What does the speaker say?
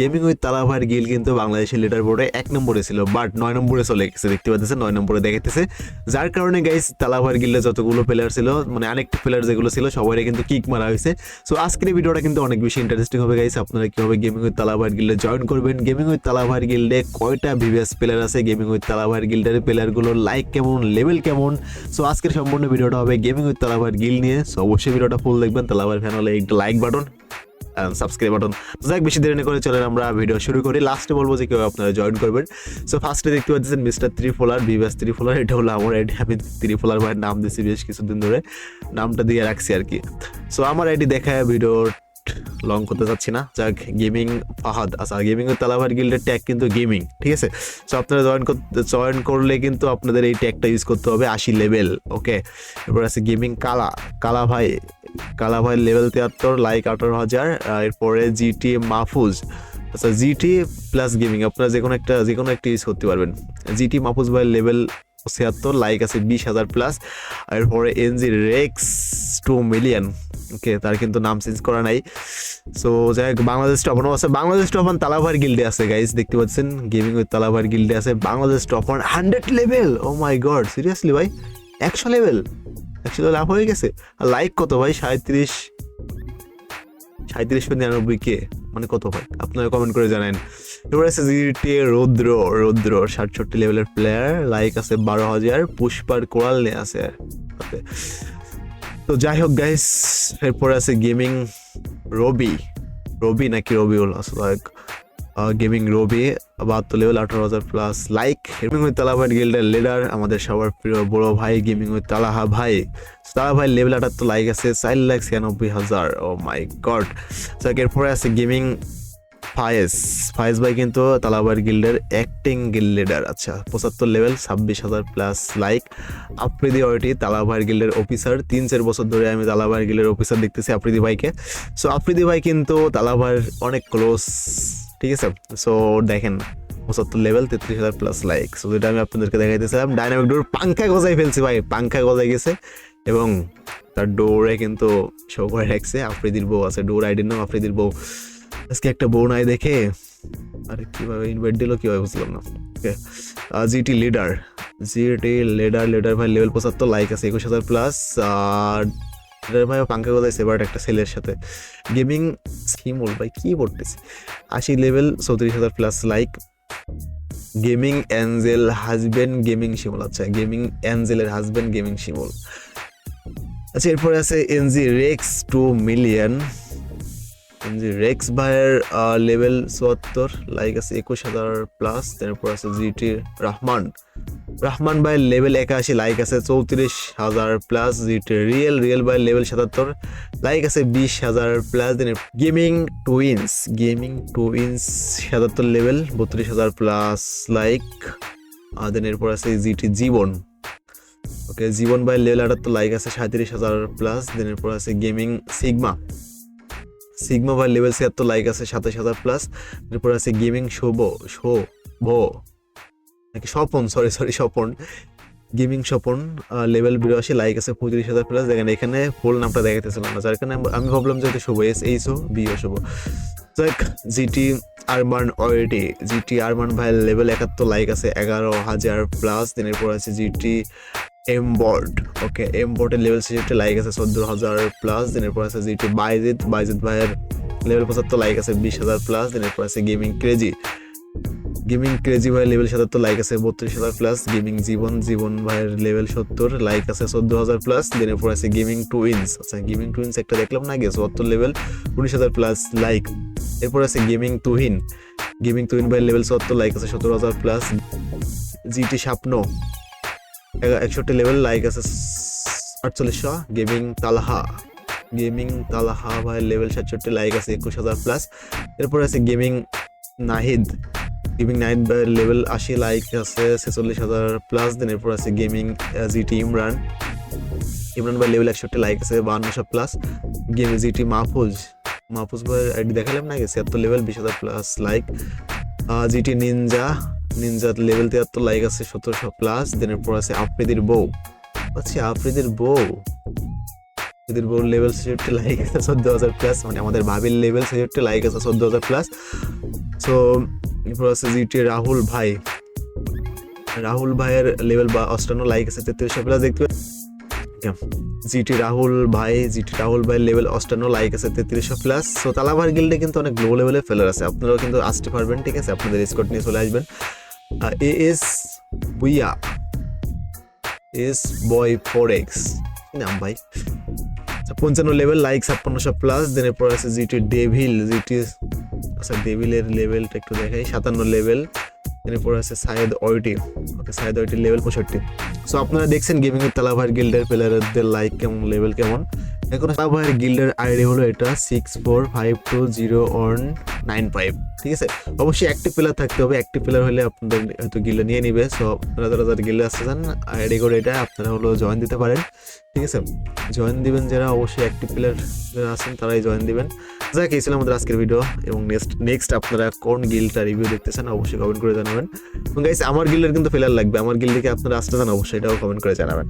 Gaming with তালাভাইয়ের Gill কিন্তু বাংলাদেশের leader বোর্ডে এক নম্বরে ছিল বাট নয় নম্বরে চলে গেছে, দেখতে পাচ্ছেন, নয় নম্বরে দেখাইতেছে। যার কারণে গাইস তালাভাইয়ের গিল্ডে যতগুলো প্লেয়ার ছিল মানে আরেকটি প্লেয়ার যেগুলো ছিল সবাই কিন্তু কিক মারা হয়েছে। সো আজকের ভিডিওটা কিন্তু অনেক বেশি ইন্টারেস্টিং হবে গাইস আপনারা কীভাবে গেমিং উইথ তালাভাইয়ের গিল্ডে জয়েন করবেন? গেমিং উইথ তালাভাইয়ের গিল্ডে কয়টা ভিভিএস প্লেয়ার আছে? গেমিং উইথ তালাভাইয়ের গিল্ডের প্লেয়ারগুলোর লাইক কেমন লেভেল কেমন? সো আজকের সম্পূর্ণ ভিডিওটা হবে গেমিং উইথ তালাভাইয়ের গিল নিয়ে। সো অবশ্যই ভিডিওটা ফুল দেখবেন তালাভাইয়ের ফ্যান হলে একটা লাইক বাটন সাবস্ক্রাইব বাটন যাক, বেশি দেরি না করে চলেন আমরা ভিডিও শুরু করি। লাস্টে বলব যে কেউ আপনারা জয়েন করবেন। সো ফার্স্টে দেখতে পাচ্ছেন মিস্টার ত্রিফোলার বিভাস ত্রিফোলার এটা হলো আমার আইডি আমি ত্রিফোলার ভাইয়ের নাম দিয়েছি বেশ কিছুদিন ধরে। নামটা দিয়ে রাখছি আর কি। সো আমার আইডি দেখায় ভিডিও লং করতে চাচ্ছি না। যাক গেমিং ফাহাদ। আচ্ছা গেমিং তালাভার গিল্ডের ট্যাগ কিন্তু গেমিং ঠিক আছে? সো আপনারা জয়েন করতে জয়েন করলে কিন্তু আপনাদের এই ট্যাগটা ইউজ করতে হবে আশি লেভেল ওকে এরপর আছে গেমিং কালা। কালা ভাই কালা ভাই লেভেল তিয়াত্তর, লাইক আঠারো হাজার এরপরে জিটি মাহফুজ। আচ্ছা জিটি প্লাস গেমিং আপনারা যে কোনো একটা যে কোনো একটা ইউজ করতে পারবেন। জিটি মাহফুজ ভাই লেভেল ছিয়াত্তর লাইক আছে বিশ হাজার প্লাস এরপরে NG Rex two million okay তার কিন্তু নাম চেঞ্জ করা নাই। সো যাই হোক, বাংলাদেশ টপানো আছে বাংলাদেশ টপান তালাভার গিল্ডে আছে গাইজ দেখতে পাচ্ছেন? গেমিং উইথ তালাভার গিল্ডে আছে। Bangladesh top one hundred level oh my god seriously ভাই? একশো লেভেল একশো লাভ হয়ে গেছে? আর লাইক কত ভাই? সাঁত্রিশ সাঁত্রিশ নিরানব্বই কে মানে কত ভাই? আপনারা কমেন্ট করে জানেন। এবার আছে জিটি রৌদ্র রৌদ্র, সাতষট্টি লেভেলের প্লেয়ার লাইক আছে বারো হাজার, পুষ্পার কোরাল নিয়ে আছে। তো যাই হোক গাইস এরপরে আছে গেমিং রবি। রবি নাকি রবি রবিউল আসলে গেমিং রবি, বাহাত্তর লেভেল আঠারো হাজার plus like gaming with Talabhai গিল্ডের লিডার আমাদের সবার প্রিয় বড় ভাই গেমিং উইথ তালাহা ভাই। তালা ভাই লেভেল আটাত্তর লাইক আছে, চার লাখ ছিয়ানব্বই হাজার ও মাই গড এরপরে আছে গেমিং ফায়েজ। ফায়েজ ভাই কিন্তু তালাবার গিল্ডের অ্যাক্টিং গিল্ড লিডার আচ্ছা পঁচাত্তর লেভেল ছাব্বিশ হাজার প্লাস লাইক আফ্রিদি ওয়াইটি তালাভাইয়ের গিল্ডের অফিসার তিন চার বছর ধরে আমি তালাভাইয়ের গিল্ডের অফিসার দেখতেছি আফ্রিদি ভাইকে। সো আফ্রিদি ভাই কিন্তু তালাভাইয়ের অনেক ক্লোজ ঠিক আছে? সো দেখেন, পঁচাত্তর লেভেল তেত্রিশ হাজার প্লাস লাইক সো যেটা আমি আপনাদেরকে দেখাইতেছিলাম ডাইনামিক ডোর পাঙ্খা গজাই ফেলছি ভাই পাঙ্খা গজাই গেছে। এবং তার ডোরে কিন্তু শো করে রাখছে, আফ্রিদির বউ আছে। ডোর আইডির নাম আফ্রিদির বউ। আজকে একটা বউ নাই দেখে, আরে কীভাবে ইনভাইট দিল কীভাবে বুঝলাম না। Okay GT leader GT leader leader ভাই লেভেল পঁচাত্তর লাইক আছে, একুশ হাজার প্লাস আর লিডার ভাই পাঙ্কা কোথায় সেবার একটা ছেলের সাথে। গেমিং স্কিমল ভাই, কি পড়তেছে আশি লেভেল চৌত্রিশ হাজার plus like gaming angel husband gaming শিমল আচ্ছা গেমিং অ্যাঞ্জেলের হাজবেন্ড গেমিং শিমল। আচ্ছা এরপরে আছে NG Rex two million NG Rex ভাইয়ের লেভেল চুয়াত্তর লাইক আছে একুশ হাজার প্লাস তারপর আছে জিটি রহমান রহমান ভাইয়ের লেভেল একাশি লাইক আছে চৌত্রিশ হাজার প্লাস রিয়েল রিয়েল ভাইয়ের লেভেল সাতাত্তর লাইক আছে বিশ হাজার plus then gaming twins gaming twins সাতাত্তর লেভেল বত্রিশ হাজার প্লাস লাইক আর দেন এরপর আছে জিটি জীবন। ওকে জীবন ভাইয়ের লেভেল আটাত্তর লাইক আছে সাঁত্রিশ হাজার প্লাস দেন এরপর আছে গেমিং সিগমা সিগমা ভাই লেভেল ছিয়াত্তর লাইক আছে সাতাশ হাজার প্লাস এরপর আছে গেমিং শোভ শো ভো নাকি Swapan? Sorry sorry Swapan. Gaming Swapan level বিরাশি লাইক আছে পঁয়ত্রিশ হাজার প্লাস দেখেন এখানে ফুল নামটা দেখাতেছিলাম না। যার কারণে আমি- ভাবলাম যে Shubho. S H O B O Shubho. যাক GT Arman YT GT Arman ভাই লেভেল একাত্তর লাইক আছে এগারো হাজার প্লাস দিনের পর আছে জিটি এমবোর্ড ওকে এমবোর্ডের লেভেল সিক্সটি লাইক আছে চোদ্দ হাজার প্লাস দিনের পর আছে জিটি বাইজিৎ বাইজিৎ ভাইয়ের লেভেল পঁচাত্তর লাইক আছে বিশ হাজার প্লাস দিনের পর আছে গেমিং ক্রেজি গেমিং ক্রেজি ভাইয়ের লেভেল সাতাত্তর লাইক আছে, বত্রিশ হাজার প্লাস গেমিং জীবন জীবন ভাইয়ের লেভেল সত্তর লাইক আছে চোদ্দ হাজার প্লাস দিনের পর আছে গেমিং টু টুইন্স আচ্ছা গেমিং টু টুইন্স একটা দেখলাম না গেছে চুয়াত্তর লেভেল উনিশ হাজার প্লাস লাইক এরপর আছে গেমিং তুহিন গেমিং তুহিন ভাইয়ের লেভেল চুয়াত্তর লাইক আছে সতেরো হাজার প্লাস জিটি স্বপ্ন একষট্টি লেভেল লাইক আছে আটচল্লিশশো। গেমিং তালাহা গেমিং তালাহা ভাই লেভেল সাতষট্টি লাইক আছে একুশ হাজার প্লাস এরপর আছে গেমিং নাহিদ গেমিং ভাইয়ের লেভেল আশি লাইক আছে, ছেচল্লিশ হাজার প্লাস দেন এরপর আছে গেমিং জিটি ইমরান ইমরান ভাই লেভেল একষট্টি লাইক আছে, বাহান্নশো plus game GT Mahfuz Mahfuz ভাইয়ের আইডি দেখালাম না ছিয়াত্তর লেভেল বিশ হাজার plus like GT ninja ninja level তিয়াত্তর লাইক আছে, সতেরোশো প্লাস দেন এরপর আছে আফ্রিদির বউ আচ্ছা আফ্রিদির বউ সুধীর বউর লেভেল ছেষট্টি লাইক আছে, চোদ্দ হাজার প্লাস মানে আমাদের ভাবির লেভেল ছেষট্টি লাইক আছে, চোদ্দ হাজার প্লাস সো এরপর আছে রাহুল ভাই। রাহুল ভাইয়ের লেভেল বা অষ্টান্ন লাইক আছে তেত্রিশশো প্লাস দেখতে জিটি রাহুল ভাই জিটি রাহুল ভাইয়ের লেভেল অষ্টান্ন লাইক আছে তেত্রিশশো প্লাস সো তালাভার গিল্ডে কিন্তু অনেক লো লেভেলের ফেলার আছে। আপনারাও কিন্তু আসতে পারবেন, ঠিক আছে? আপনাদের স্কোর নিয়ে চলে আসবেন। A S booyah S boy four X নাম ভাই? পঞ্চান্ন লেভেল লাইক ছাপ্পান্নশো প্লাস দেন এরপর আছে জিটি ডেভিল জিটি আচ্ছা ডেভিলের লেভেলটা একটু দেখাই। সাতান্ন লেভেল এরপর আছে সায়েদ ওইটি ওকে, সায়েদ ওইটির লেভেল পঁয়ষট্টি। সো আপনারা দেখছেন গেমিং এর তালাভাইয়ের গিল্ডের প্লেয়ারদের লাইক কেমন লেভেল কেমন? এখন তালাভাইয়ের গিল্ডের আইডি হলো এটা six four five two zero one nine five ঠিক আছে? অবশ্যই অ্যাক্টিভ প্লেয়ার থাকতে হবে। অ্যাক্টিভ প্লেয়ার হলে আপনাদের হয়তো গিল্ডে নিয়ে নিবে। সো আপনারা যারা যারা গিল্ডে আসতে চান আইডি করে এটা, আপনারা হলো জয়েন দিতে পারেন। ঠিক আছে? জয়েন দিবেন যারা, অবশ্যই অ্যাক্টিভ প্লেয়ার যারা আছেন, তারাই জয়েন দিবেন। যাক, এই ছিল আমাদের আজকের ভিডিও এবং নেক্সট নেক্সট আপনারা কোন গিলটা রিভিউ দেখতে চান অবশ্যই কমেন্ট করে জানাবেন। এবং গাইস আমার গিলের কিন্তু ফেলার লাগবে। আমার গিল দেখে আপনারা আসতে চান, অবশ্যই এটাও কমেন্ট করে জানাবেন।